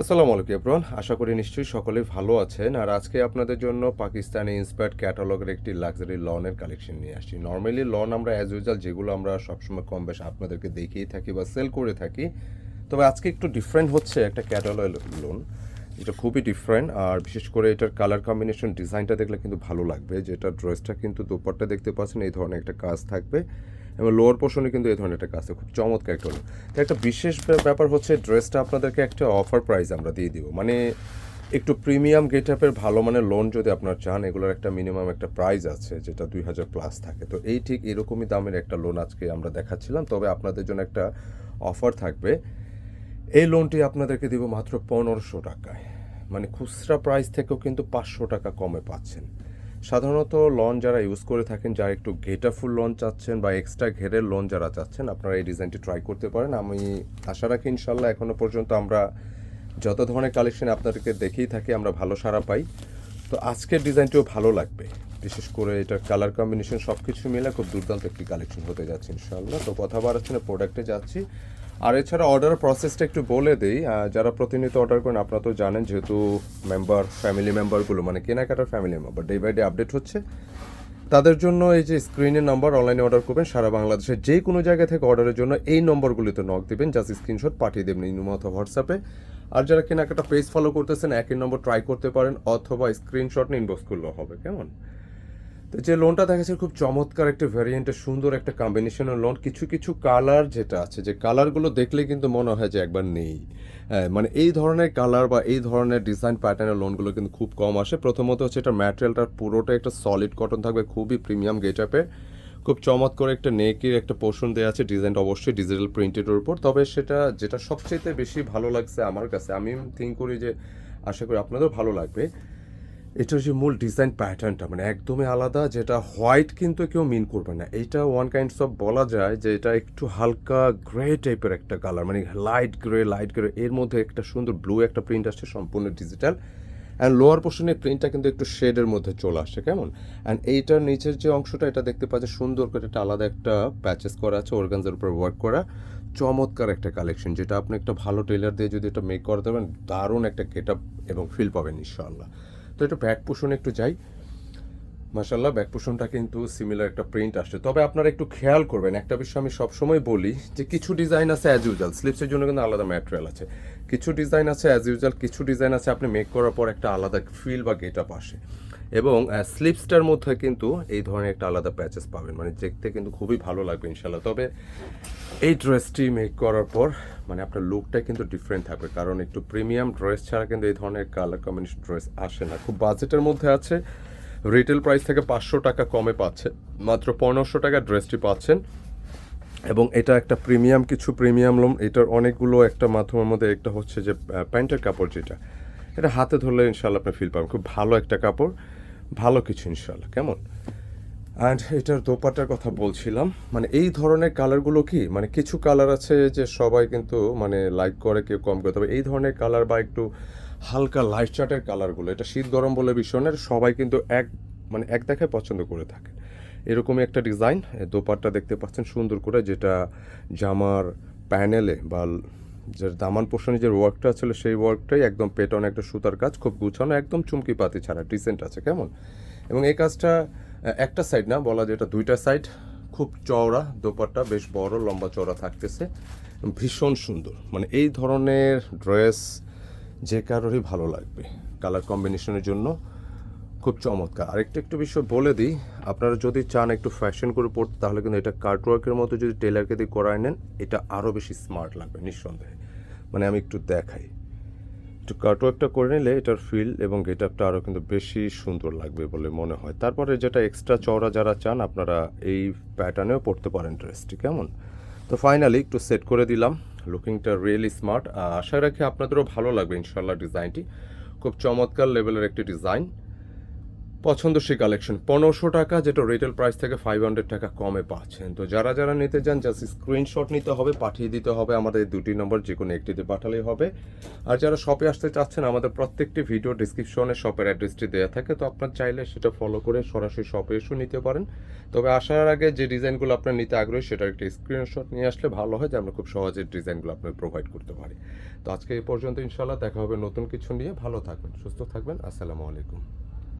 আসসালামু আলাইকুম এব্রন আশা করি নিশ্চয়ই সকলেই ভালো আছেন। আর আজকে আপনাদের জন্য পাকিস্তানি ইন্সপায়ার্ড ক্যাটালগের একটি লাক্সারি লনের কালেকশন নিয়ে আসছি। নর্মালি লন আমরা অ্যাজ ইউজাল যেগুলো আমরা সবসময় কম বেশ আপনাদেরকে দেখিয়ে থাকি বা সেল করে থাকি। তবে আজকে একটু ডিফারেন্ট হচ্ছে একটা ক্যাটালগ লোন এটা খুবই ডিফারেন্ট আর বিশেষ করে এটার কালার কম্বিনেশন ডিজাইনটা দেখলে কিন্তু ভালো লাগবে। যেটা ড্রেসটা কিন্তু দুপাট্টা দেখতে পাচ্ছেন, এই ধরনের একটা কাজ থাকবে। এবং লোয়ার পোর্শনে কিন্তু এই ধরনের একটা কাজ খুব চমৎকার একটা হলো। তো একটা বিশেষ ব্যাপার হচ্ছে ড্রেসটা আপনাদেরকে একটা অফার প্রাইস আমরা দিয়ে দিব। মানে একটু প্রিমিয়াম গেট আপের ভালো মানের লোন যদি আপনার চান, এগুলোর একটা মিনিমাম একটা প্রাইস আছে, যেটা দুই হাজার প্লাস থাকে। তো এই ঠিক এরকমই দামের একটা লোন আজকে আমরা দেখাচ্ছিলাম। তবে আপনাদের জন্য একটা অফার থাকবে। এই লোনটি আপনাদেরকে দিব মাত্র পনেরোশো টাকায়। মানে খুচরা প্রাইস থেকেও কিন্তু পাঁচশো টাকা কমে পাচ্ছেন। সাধারণত লন যারা ইউজ করে থাকেন, যারা একটু ঘেটাফুল লোন চাচ্ছেন বা এক্সট্রা ঘেরের লন যারা চাচ্ছেন, আপনারা এই ডিজাইনটি ট্রাই করতে পারেন। আমি আশা রাখি ইনশাল্লাহ এখনও পর্যন্ত আমরা যত ধরনের কালেকশন আপনাদেরকে দেখেই থাকি, আমরা ভালো সারা পাই। তো আজকের ডিজাইনটিও ভালো লাগবে। বিশেষ করে এটার কালার কম্বিনেশন সব কিছু মিলে খুব দুর্দান্ত একটি কালেকশন হতে যাচ্ছে ইনশাল্লাহ তো কথা বাড়াচ্ছি না প্রোডাক্টে যাচ্ছি। আর এছাড়া অর্ডার প্রসেসটা একটু বলে দিই। যারা প্রতিনিয়ত অর্ডার করেন, আপনারা তো জানেন যেহেতু মেম্বার ফ্যামিলি মেম্বারগুলো মানে কেনাকাটার family member day by day update হচ্ছে। তাদের জন্য এই যে স্ক্রিনের নাম্বার অনলাইনে অর্ডার করবেন, সারা বাংলাদেশের যে কোনো জায়গা থেকে অর্ডারের জন্য এই নম্বরগুলিতে নক দেবেন। জাস্ট স্ক্রিনশট পাঠিয়ে দেবেন ইনুমা অথবা হোয়াটসঅ্যাপে আর যারা কেনাকাটা পেজ ফলো করতেছেন একই নম্বর ট্রাই করতে পারেন, অথবা স্ক্রিনশট নিয়ে ইনবক্স করলেও হবে, কেমন? তো যে লোনটা দেখাচ্ছে খুব চমৎকার একটা ভ্যারিয়েন্টের সুন্দর একটা কম্বিনেশনের লোন কিছু কিছু কালার যেটা আছে যে কালারগুলো দেখলে কিন্তু মনে হয় যে একবার নেই। হ্যাঁ, মানে এই ধরনের কালার বা এই ধরনের ডিজাইন প্যাটার্নের লোনগুলো কিন্তু খুব কম আসে। প্রথমত হচ্ছে এটা ম্যাটেরিয়ালটার পুরোটা একটা সলিড কটন থাকবে খুবই প্রিমিয়াম গেট আপের খুব চমৎকার একটা নেকের একটা পোর্শন দেওয়া আছে ডিজাইনটা অবশ্যই ডিজিটাল প্রিন্টেডের উপর। তবে সেটা যেটা সবচেয়ে বেশি ভালো লাগছে আমার কাছে আমি থিঙ্ক করি যে আশা করি আপনাদেরও ভালো লাগবে। এটার যে মূল ডিজাইন প্যাটার্নটা মানে একদমই আলাদা, যেটা হোয়াইট কিন্তু কেউ মিন করবে না। এইটা ওয়ান কাইন্ডস অফ বলা যায় যে এটা একটু হালকা গ্রে টাইপের একটা কালার মানে লাইট গ্রে লাইট গ্রে এর মধ্যে একটা সুন্দর ব্লু একটা প্রিন্ট আসছে সম্পূর্ণ ডিজিটাল অ্যান্ড লোয়ার পোর্শনের প্রিন্টটা কিন্তু একটু শেডের মধ্যে চলে আসছে, কেমন? অ্যান্ড এইটার নিচের যে অংশটা, এটা দেখতে পাচ্ছে, সুন্দর করে একটা আলাদা একটা প্যাচেস করা আছে অর্গানজার উপর ওয়ার্ক করা। চমৎকার একটা কালেকশন যেটা আপনি একটা ভালো টেলার দিয়ে যদি এটা মেক করে দেবেন, দারুণ একটা গেট আপ এবং ফিল পাবেন, ইনশাআল্লাহ। তো একটু ব্যাক পোষণে একটু যাই। মাসাল্লাহ ব্যাক পোষণটা কিন্তু সিমিলার একটা প্রিন্ট আসছে। তবে আপনারা একটু খেয়াল করবেন, একটা বিষয় আমি সবসময় বলি যে কিছু ডিজাইন আছে অ্যাজ ইউজাল স্লিপসের জন্য কিন্তু আলাদা ম্যাটেরিয়াল আছে। কিছু ডিজাইন আছে অ্যাজ ইউজাল কিছু ডিজাইন আছে আপনি মেক করার পর একটা আলাদা ফিল বা গেট আপ আসে। এবং স্লিপসটার মধ্যে কিন্তু এই ধরনের একটা আলাদা প্যাচেস পাবেন। মানে দেখতে কিন্তু খুবই ভালো লাগবে ইনশাল্লাহ তবে এই ড্রেসটি মেক করার পর মানে আপনার লুকটা কিন্তু ডিফারেন্ট থাকবে। কারণ একটু প্রিমিয়াম ড্রেস ছাড়া কিন্তু এই ধরনের কালার কম্বিনেশন ড্রেস আসে না। খুব বাজেটের মধ্যে আছে। রিটেল প্রাইস থেকে পাঁচশো টাকা কমে পাচ্ছে। মাত্র পনেরোশো টাকা ড্রেসটি পাচ্ছেন। এবং এটা একটা প্রিমিয়াম, কিছু প্রিমিয়াম লোম। এটার অনেকগুলো একটা মাধ্যমের মধ্যে একটা হচ্ছে যে প্যান্টের কাপড় যেটা। এটা হাতে ধরলে ইনশাল্লাহ আপনি ফিল পাবেন। খুব ভালো একটা কাপড়। ভালো কিছু ইনশাল্লাহ কেমন? অ্যান্ড এটার দোপাটার কথা বলছিলাম। মানে এই ধরনের কালারগুলো কি? মানে কিছু কালার আছে যে সবাই কিন্তু মানে লাইক করে, কেউ কম করে। তবে এই ধরনের কালার বা একটু হালকা লাইট চার্টের কালারগুলো এটা শীত গরম বলে বিষয় না সবাই কিন্তু এক মানে এক দেখায় পছন্দ করে থাকে। এরকমই একটা ডিজাইন দোপাট্টা দেখতে পাচ্ছেন সুন্দর করে, যেটা জামার প্যানেলে বা যে দামান পোষণে যে ওয়ার্কটা ছিল, সেই ওয়ার্কটাই একদম পেটন একটা সুতার কাজ, খুব গুছানো, একদম চুমকি পাতি ছাড়া ডিসেন্ট আছে, কেমন? এবং এই কাজটা একটা সাইড না, বলা যেটা দুইটা সাইড খুব চওড়া, দোপাট্টা, বেশ বড়, লম্বা চওড়া থাকতেছে। ভীষণ সুন্দর। মানে এই ধরনের ড্রেস যে কারোরই ভালো লাগবে। কালার কম্বিনেশনের জন্য খুব চমৎকার। আরেকটা একটু বিষয় বলে দিই, আপনারা যদি চান একটু ফ্যাশন করে পড়তে, তাহলে কিন্তু এটা কার্টওয়ার্কের মতো যদি টেলারকে দিয়ে করায় নেন, এটা আরও বেশি স্মার্ট লাগবে, নিঃসন্দেহে। মানে আমি একটু দেখাই। একটু কার্টওয়ার্কটা করে নিলে এটার ফিল এবং গেট আপটা আরও কিন্তু বেশি সুন্দর লাগবে বলে মনে হয়। তারপরে যেটা এক্সট্রা চওড়া যারা চান, আপনারা এই প্যাটার্নেও পড়তে পারেন ড্রেসটি কেমন? তো ফাইনালি একটু সেট করে দিলাম লুকিংটা রিয়েলি স্মার্ট আশা রাখি আপনাদেরও ভালো লাগবে ইনশাল্লাহ ডিজাইনটি খুব চমৎকার লেভেলের একটি ডিজাইন পছন্দসই কালেকশন পনেরোশো টাকা যেটা রিটেল প্রাইস থেকে ফাইভ হান্ড্রেড টাকা কমে পাচ্ছেন। তো যারা যারা নিতে চান জাস্ট স্ক্রিনশট নিতে হবে, পাঠিয়ে দিতে হবে আমাদের দুটি নম্বর যে কোনো একটিতে পাঠালেই হবে। আর যারা শপে আসতে চাচ্ছেন, আমাদের প্রত্যেকটি ভিডিও ডিসক্রিপশনে শপের অ্যাড্রেসটি দেওয়া থাকে। তো আপনার চাইলে সেটা ফলো করে সরাসরি শপে এসেও নিতে পারেন। তবে আসার আগে যে ডিজাইনগুলো আপনার নিতে আগ্রহী, সেটার একটি স্ক্রিনশট নিয়ে আসলে ভালো হয় যে আমরা খুব সহজে ডিজাইনগুলো আপনার প্রোভাইড করতে পারি। তো আজকে এই পর্যন্ত ইনশাল্লাহ দেখা হবে নতুন কিছু নিয়ে। ভালো থাকবেন, সুস্থ থাকবেন। আসসালামু আলাইকুম।